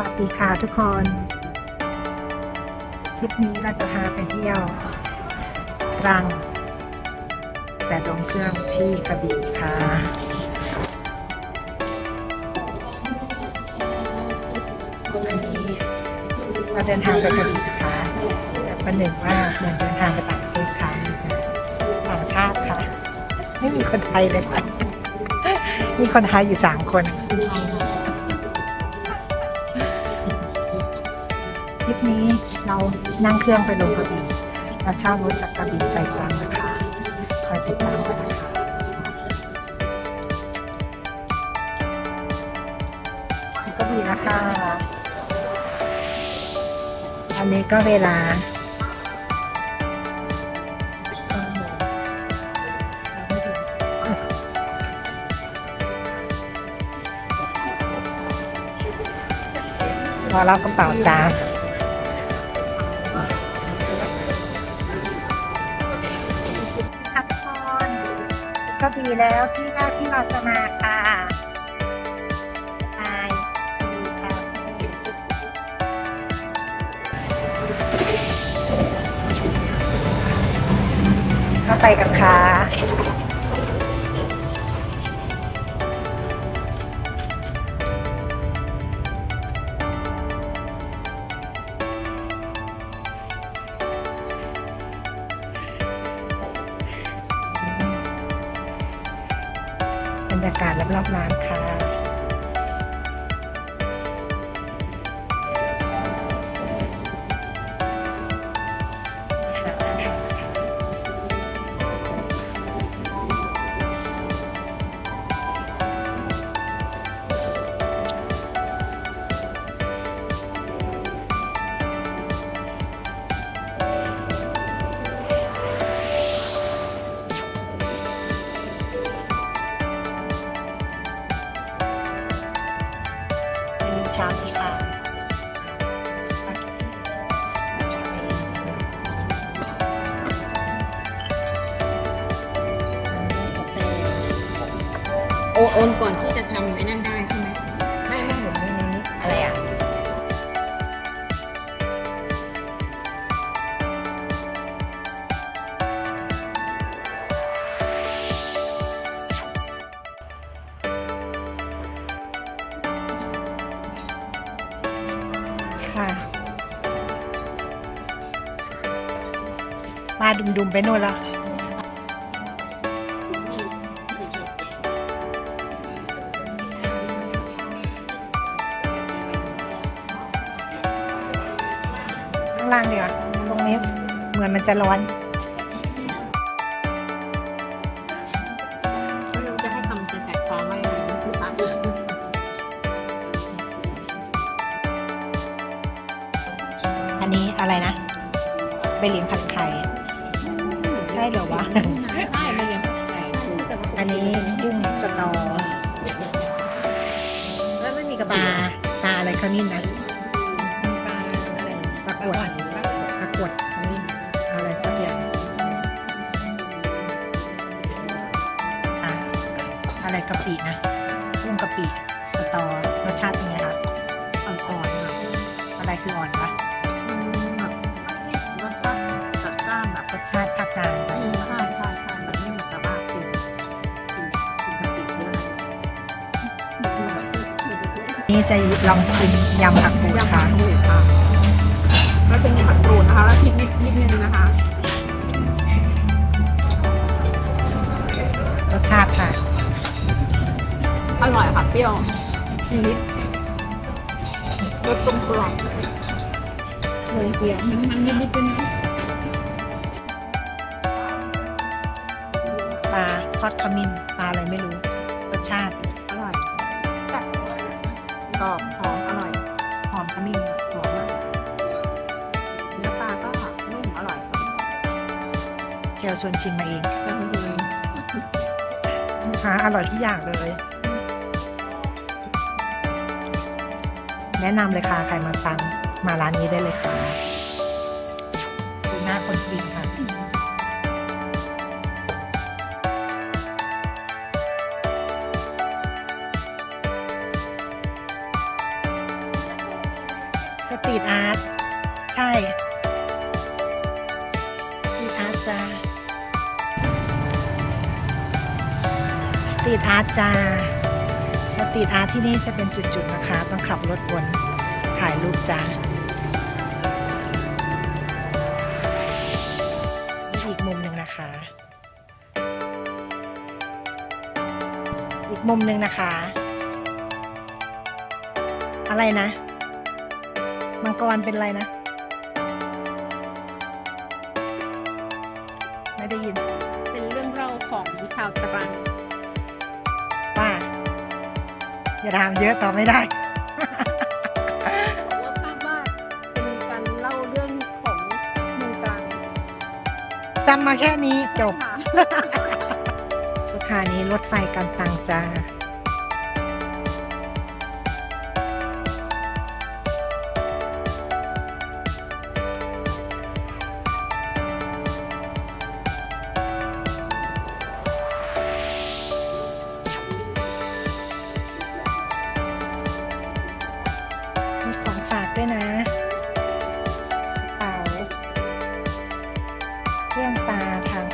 วัสดีค่ะทุกคนทริปนี้เราจะพาไปเที่ยวตรัง แต่ลงเครื่องที่กระบี่ค่ะเราเดินทางไปกระบี่นะคะแต่ประหนึ่งว่าเหมือนเดินทางไปต่างประเทศค่ะต่างชาติค่ะ ไม่มีคนไทยเลยค่ะ มีคนไทยอยู่สามคน ทริปนี้เรานั่งเครื่องไปลงกระบี่เราเช่ารถจากกระบี่ไปตรังนะคะ คอยติดตามกันนะคะกระบี่แล้วค่ะอันนี้ก็เวลารอรับกระเป๋าจ้า ก็ดีแล้วที่แรกที่เราจะมาค่ะไปก็ไปกับค่ะ รรยากาศรอบๆร้านค่ะ เช้านี้ค่ะสปาเกตตี้โอโอนก่อนาดุมๆไปโน่นแล้วข้างล่างเดียวาตรงนี้เหมือนมันจะร้อน ไม่รู้จะให้ทำจะแจกฟองไว้ยังไงมันคือพักอันนี้อะไรนะใบเหลียงผัดไข่ เหรอวะ ใช่ไม่เลี้ยงไข่ถูกอันนี้กุ้งสตอ แล้วไม่มีกระปบาลาปลาอะไรขมิ้นนะปลาอะไรปลากรวดปลากรวดขมิ้นอะไรสักอย่างอะอะไรกะปินะกุ้งกะปิสตอรสชาติเป็นไงคะอ่อนๆแบบอะไรคืออ่อนปะรสชาติ จะลองชิมยำผักกูดยำค่ะผักบูดค่ะ ก็จะมีผักกรูดนะคะ แล้วพริกนิดนิดนึงนะคะ รสชาติค่ะ อร่อยค่ะเปรี้ยวนิดรสกลมกล่อมเลยเปรี้ยวมันนิดนิดเป็นปลาทอดขมิ้นปลาอะไรไม่รู้ รสชาติอร่อยแซ่บ กรอบหอมอร่อย หอมขมิ้นหอมมากเนื้อปลาก็นุ่มอร่อยค่ะเชลชวนชิมมาเองแล้วจริงนะคะอร่อยทุกอย่างเลย แนะนำเลยค่ะ ใครมาตังมาร้านนี้ได้เลยค่ะดูหน้าคนกินค่ะ อาร์ตจ้าสตรีทอาร์ตที่นี่จะเป็นจุดๆนะคะ ต้องขับรถวนถ่ายรูปจ้ามีอีกมุมหนึ่งนะคะ อีกมุมหนึ่งนะคะ อะไรนะ มังกรเป็นอะไรนะ อย่าถามเยอะตอบไม่ได้บอกว่าภาพวาดเป็นการเล่าเรื่องของเมืองตรังจำมาแค่นี้จบ ค่ะ สถานีรถไฟกันตังจ้า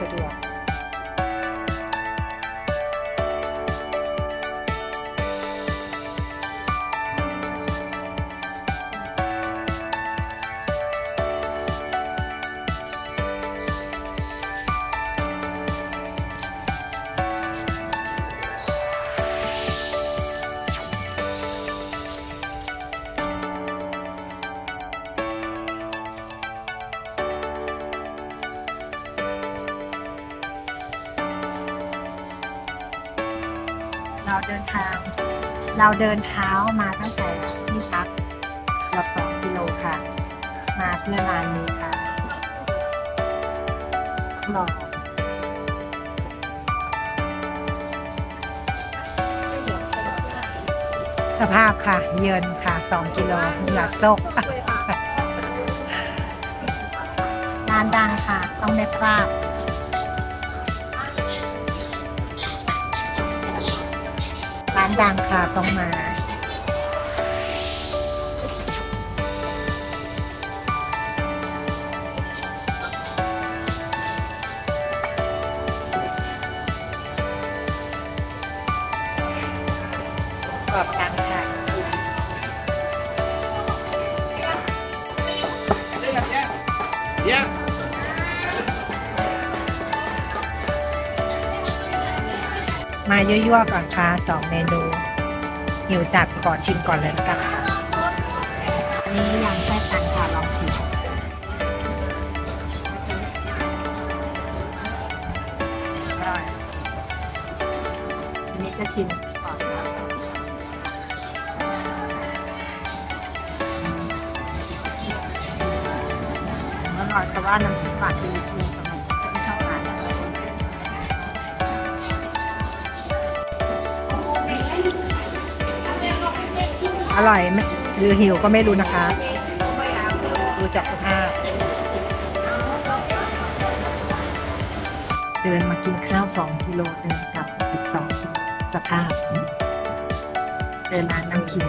า เราเดินทาง เราเดินเท้ามาตั้งแต่ที่พักเกือบสองกิโลค่ะ มาเพื่อร้านนี้ค่ะหล่อสภาพค่ะ เยินค่ะสองกิโลเหงื่อซกร้านดังค่ะ ต้องไม่พลาด ดังค่ะต้องมา ยั่วๆก่อนค่ะสองเมนูหิวจัดขอชิมก่อนเลยละกันค่ะอันนี้ยำไส้ตันค่ะลองชิมอร่อยอันนี้ก็ชิมก่อนค่ะอร่อยแต่ว่าน้ำจิ้มปลาดีซีกับมัน อร่อยไหมหรือหิวก็ไม่รู้นะคะ ดูจากสภาพ เดินมากินข้าวสองกิโลเดินกลับอีกสองกิโลสภาพ เจอร้านน้ำขิง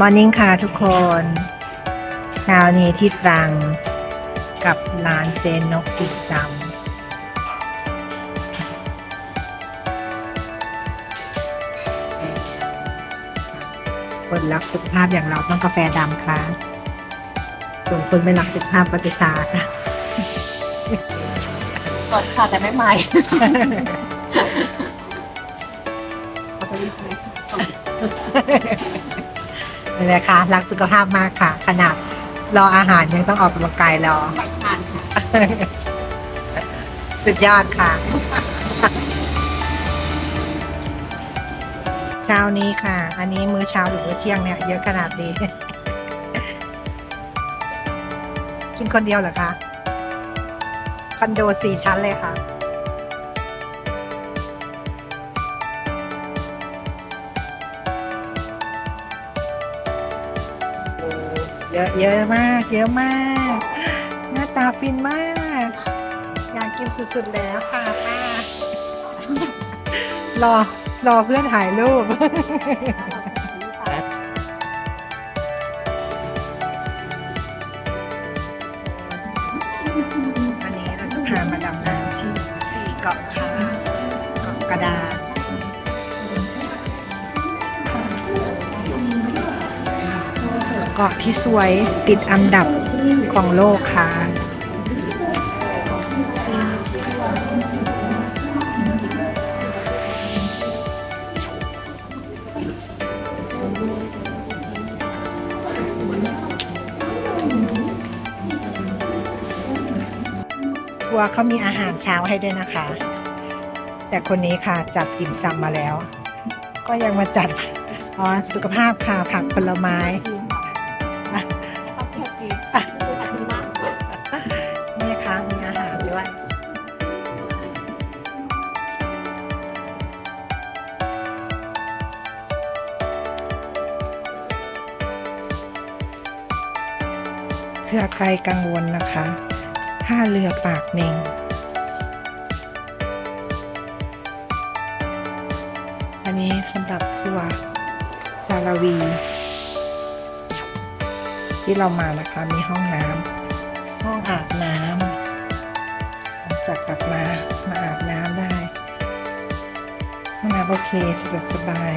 มอร์นิ่งค่ะทุกคนเช้านี้ที่ตรังกับร้านเจนนกติดซ้ำคนรักสุขภาพอย่างเราต้องกาแฟดำค่ะ ส่วนคนไม่รักสุขภาพก็จะชาค่ะสดค่ะแต่ไม่ใหม่นี่แห ละค่ะรักสุขภาพมากค่ะ ขนาดรออาหารยังต้องออกกำลังกายรอไม่ทานค่ะ สุดยอดค่ะ เช้านี้ค่ะ อันนี้มื้อเช้าหรือมื้อเที่ยงเนี่ยเยอะขนาดนี้ กินคนเดียวเหรอคะ คอนโดสี่ชั้นเลยค่ะ เยอะมาก เยอะมาก หน้าตาฟินมาก อยากกินสุดๆแล้วค่ะค่ะรอ รอเพื่อนถ่ายรูปวันนี้เราจะพามาดำน้ำที่สี่เกาะค่ะเกาะกระดาน เกาะที่สวยติดอันดับของโลกค่ะ ทัวร์เขามีอาหารเช้าให้ด้วยนะคะ แต่คนนี้ค่ะจัดติ่มซำมาแล้ว ก็ยังมาจัดอ๋อสุขภาพค่ะผักผลไม้ เพื่อใครกังวลนะคะท่าเรือปากเมงอันนี้สำหรับทัวร์จาราวี ที่เรามานะคะมีห้องน้ำห้องอาบน้ำหลังจากกลับมามาอาบน้ำได้ห้องน้ำโอเคสะดวกสบาย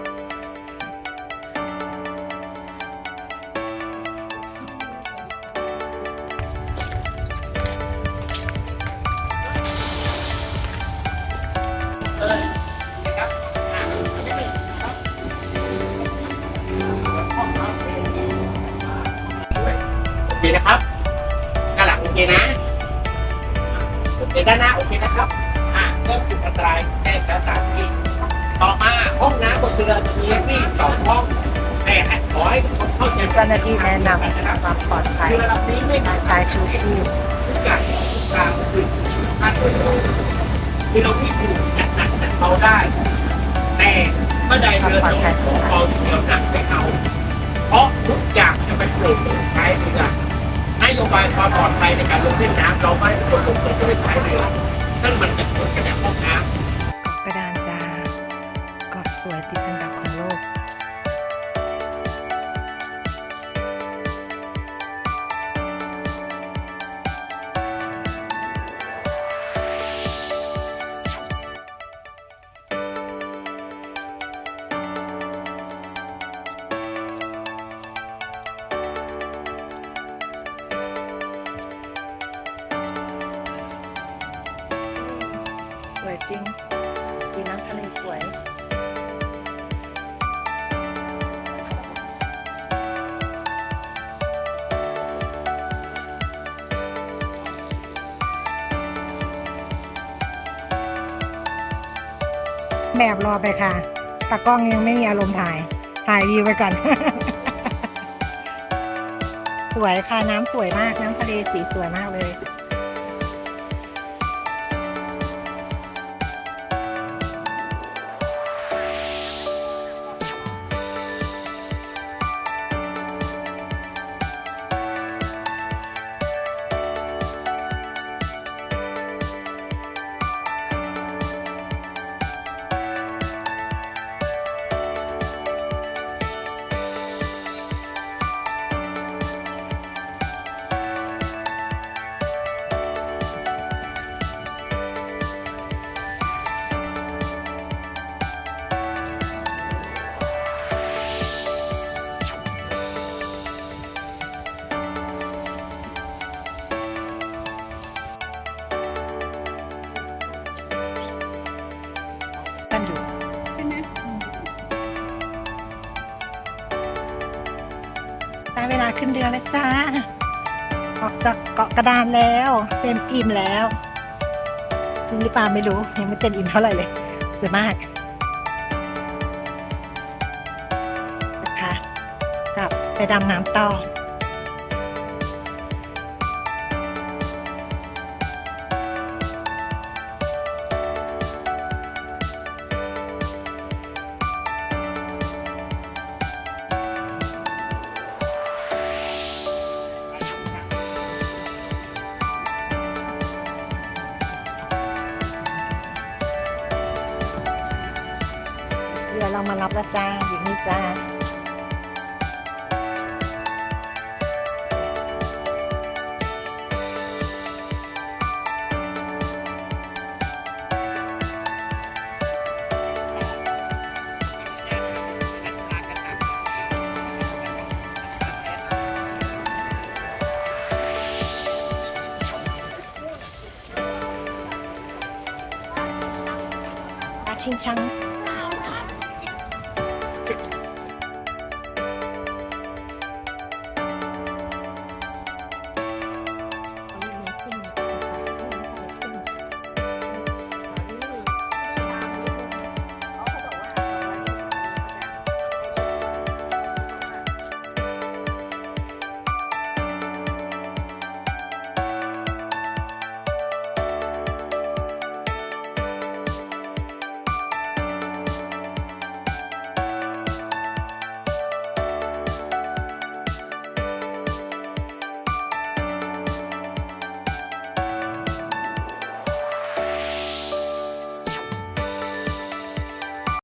นหลังโอเคนะโอเคด้านหน้าโอเคนะครับ อ่าเริ่มจุดอันตรายแค่สถานที่ต่อมาห้องน้ำบนเรือจะมีที่สองห้องแต่ขอให้ทุกคนเข้าใจเจ้าหน้าที่แนะนำนะครับความปลอดภัยเรือลำนี้ไม่การใช้ชูชีพทุกอย่างทุกการคือการตรวจสอบคือเราที่ถูกหนักหนักหนักเอาได้ แต่เมื่อใดเรือจมเอาเดียวหนักไม่เอาเพราะทุกอย่างจะไปโผล่ท้ายเรือน โยบายความปลอดภัยในการลงเล่นน้ำเราไม่ให้คนลงเรือจะไปท้ายเรือซึ่งมันจะชนกันแบบห้องน้ำ แบบรอไปค่ะตากล้องยังไม่มีอารมณ์ถ่าย ถ่ายวิวไปก่อน สวยค่ะน้ำสวยมากน้ำทะเลสีสวยมากเลย ขึ้นเรือแล้วจ้า ออกจากเกาะกระดานแล้ว เต็มอิ่มแล้ว จริงหรือเปล่าไม่รู้ ยังไม่เต็มอิ่มเท่าไหร่เลยสวยมากนะคะกลับไปดำน้ำต่อ ปลาชิงชัง